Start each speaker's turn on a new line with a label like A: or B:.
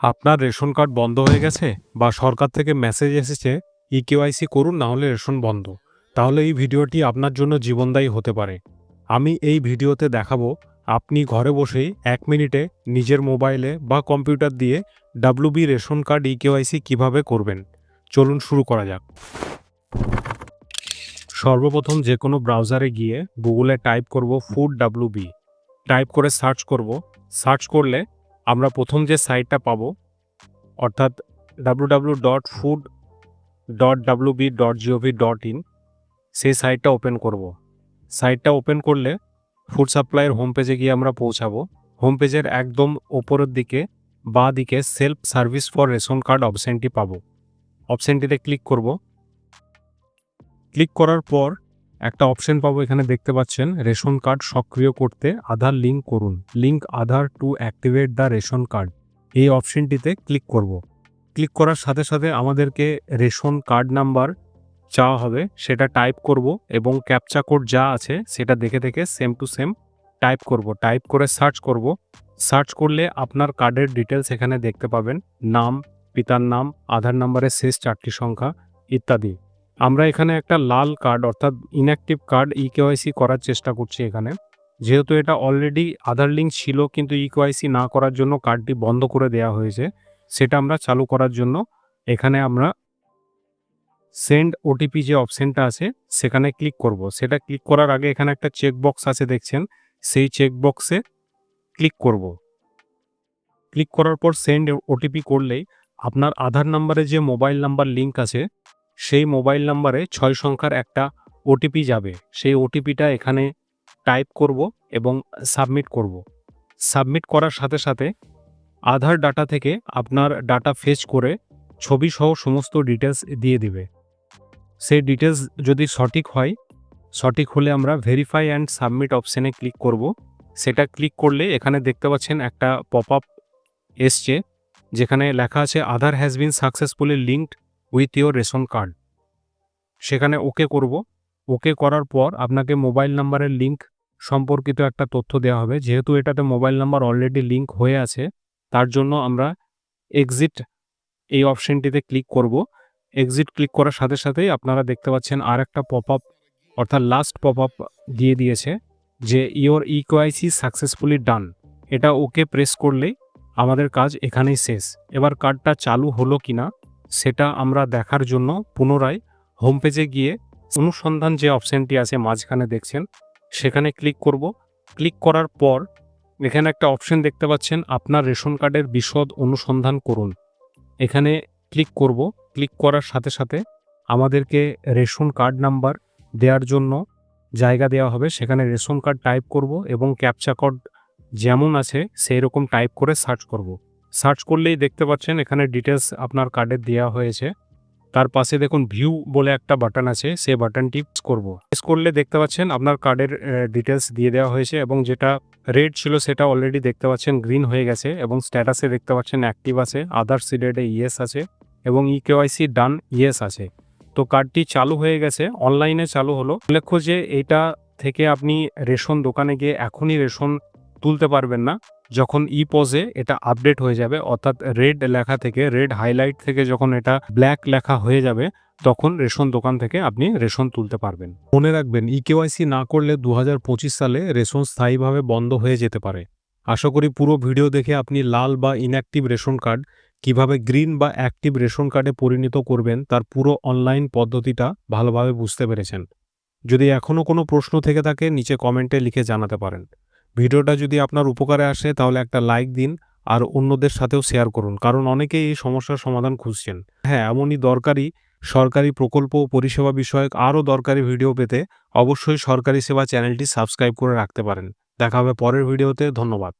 A: আপনার ration card বন্ধ হয়ে গেছে বা সরকার থেকে মেসেজ এসেছে ই কেওয়াইসি করুন, না হলে রেশন বন্ধ। তাহলে এই ভিডিওটি আপনার জন্য জীবনদায়ী হতে পারে। আমি এই ভিডিওতে দেখাবো, আপনি ঘরে বসেই এক মিনিটে নিজের মোবাইলে বা কম্পিউটার দিয়ে WB ration card e KYC কীভাবে করবেন। চলুন শুরু করা যাক। সর্বপ্রথম যে কোনো ব্রাউজারে গিয়ে গুগলে টাইপ করব ফুড ডাব্লুবি টাইপ করে সার্চ করব। সার্চ করলে আমরা প্রথম যে সাইটটা পাবো, অর্থাৎ W W dot food dot WB dot GOV dot in সেই সাইটটা ওপেন করব সাইটটা ওপেন করলে ফুড সাপ্লাইয়ের হোম পেজে গিয়ে আমরা পৌঁছাবো। হোম পেজের একদম ওপরের দিকে, বাঁ দিকে self service for ration card অপশানটি পাবো। অপশানটিতে ক্লিক করব। ক্লিক করার পর একটা অপশন পাবো এখানে দেখতে পাচ্ছেন, রেশন কার্ড সক্রিয় করতে আধার লিঙ্ক করুন। Link Aadhaar to activate the ration card. এই অপশনটিতে ক্লিক করব। ক্লিক করার সাথে সাথে আমাদেরকে রেশন কার্ড নাম্বার চাওয়া হবে, সেটা টাইপ করব এবং ক্যাপচা কোড যা আছে সেটা দেখে দেখে সেম টু সেম টাইপ করব। টাইপ করে সার্চ করব। সার্চ করলে আপনার কার্ডের ডিটেলস এখানে দেখতে পাবেন। নাম, পিতার নাম, আধার নাম্বারের শেষ চারটি সংখ্যা ইত্যাদি। আমরা এখানে একটা লাল কার্ড অর্থাৎ ইনঅ্যাক্টিভ কার্ড ই কেওয়াইসি করার চেষ্টা করছি এখানে। যেহেতু এটা অলরেডি আধার লিঙ্ক ছিল, কিন্তু ই কেওয়াইসি না করার জন্য কার্ডটি বন্ধ করে দেওয়া হয়েছে, সেটা আমরা চালু করার জন্য এখানে আমরা সেন্ড ওটিপি যে অপশানটা আছে, সেখানে ক্লিক করব। সেটা ক্লিক করার আগে এখানে একটা চেক বক্স আছে, দেখছেন? সেই চেক বক্সে ক্লিক করব। ক্লিক করার পর সেন্ড ওটিপি করলেই আপনার আধার নাম্বারে যে মোবাইল নাম্বার লিঙ্ক আছে সেই মোবাইল নাম্বারে ছয় সংখ্যার একটা ওটিপি যাবে। সেই ওটিপিটা এখানে টাইপ করব এবং সাবমিট করব। সাবমিট করার সাথে সাথে আধার ডাটা থেকে আপনার ডাটা ফেচ করে ছবি সহ সমস্ত ডিটেলস দিয়ে দিবে। সেই ডিটেলস যদি সঠিক হয়, সঠিক হলে আমরা ভেরিফাই অ্যান্ড সাবমিট অপশানে ক্লিক করব। সেটা ক্লিক করলে এখানে দেখতে পাচ্ছেন একটা পপ আপ এসছে, যেখানে লেখা আছে Aadhaar has been successfully linked with your ration card সেখানে ওকে করব। ওকে করার পর আপনাকে মোবাইল নাম্বারের লিঙ্ক সম্পর্কিত একটা তথ্য দেওয়া হবে। যেহেতু এটাতে মোবাইল নাম্বার অলরেডি লিঙ্ক হয়ে আছে, তার জন্য আমরা এক্সিট এই অপশনটিতে ক্লিক করব। এক্সিট ক্লিক করার সাথে সাথেই আপনারা দেখতে পাচ্ছেন আর একটা পপ আপ অর্থাৎ লাস্ট পপ আপ দিয়ে দিয়েছে যে ইওর ইকোআইসি সাকসেসফুলি ডান এটা ওকে প্রেস করলেই আমাদের কাজ এখানেই শেষ। এবার কার্ডটা চালু হলো কিনা সেটা আমরা দেখার জন্য পুনরায় হোম পেজে গিয়ে অনুসন্ধান যে অপশানটি আছে মাঝখানে দেখছেন, সেখানে ক্লিক করব। ক্লিক করার পর এখানে একটা অপশন দেখতে পাচ্ছেন, আপনার রেশন কার্ডের বিশদ অনুসন্ধান করুন। এখানে ক্লিক করব। ক্লিক করার সাথে সাথে আমাদেরকে রেশন কার্ড নাম্বার দেওয়ার জন্য জায়গা দেওয়া হবে। সেখানে রেশন কার্ড টাইপ করব এবং ক্যাপচা কোড যেমন আছে সেই রকম টাইপ করে সার্চ করব। সার্চ করলেই দেখতে পাচ্ছেন, এখানে ডিটেলস আপনার কার্ডের দেওয়া হয়েছে। তার পাশে দেখুন ভিউ বলে একটা বাটন আছে, সেই বাটনটি প্রেস করব। প্রেস করলে দেখতে পাচ্ছেন, আপনার কার্ডের ডিটেলস দিয়ে দেওয়া হয়েছে এবং যেটা রেড ছিল, সেটা অলরেডি দেখতে পাচ্ছেন গ্রিন হয়ে গেছে এবং স্ট্যাটাসে দেখতে পাচ্ছেন অ্যাক্টিভ আছে আদার সিডেডে ইয়েস আছে এবং ই কেওয়াইসি ডান ইয়েস আছে। তো কার্ডটি চালু হয়ে গেছে অনলাইনে চালু হলো। উল্লেখ্য যে, এটা থেকে আপনি রেশন দোকানে গিয়ে এখনই রেশন তুলতে পারবেন না। যখন ই পজে এটা আপডেট হয়ে যাবে, অর্থাৎ রেড লেখা থেকে, রেড হাইলাইট থেকে যখন এটা ব্ল্যাক লেখা হয়ে যাবে, তখন রেশন দোকান থেকে আপনি রেশন তুলতে পারবেন। মনে রাখবেন, ই কেওয়াইসি না করলে দু হাজার পঁচিশ সালে রেশন স্থায়ীভাবে বন্ধ হয়ে যেতে পারে। আশা করি পুরো ভিডিও দেখে আপনি লাল বা ইনঅ্যাক্টিভ রেশন কার্ড, কীভাবে গ্রিন বা অ্যাক্টিভ রেশন কার্ডে পরিণত করবেন, তার পুরো অনলাইন পদ্ধতিটা ভালোভাবে বুঝতে পেরেছেন। যদি এখনও কোনো প্রশ্ন থেকে থাকে, নিচে কমেন্টে লিখে জানাতে পারেন। ভিডিওটা যদি আপনার উপকারে আসে, তাহলে একটা লাইক দিন আর অন্যদের সাথেও শেয়ার করুন। কারণ অনেকেই এই সমস্যার সমাধান খুঁজছেন। হ্যাঁ এমনই দরকারি সরকারি প্রকল্প ও পরিষেবা বিষয়ক আরও দরকারি ভিডিও পেতে অবশ্যই সরকারি সেবা চ্যানেলটি সাবস্ক্রাইব করে রাখতে পারেন। দেখা হবে পরের ভিডিওতে ধন্যবাদ।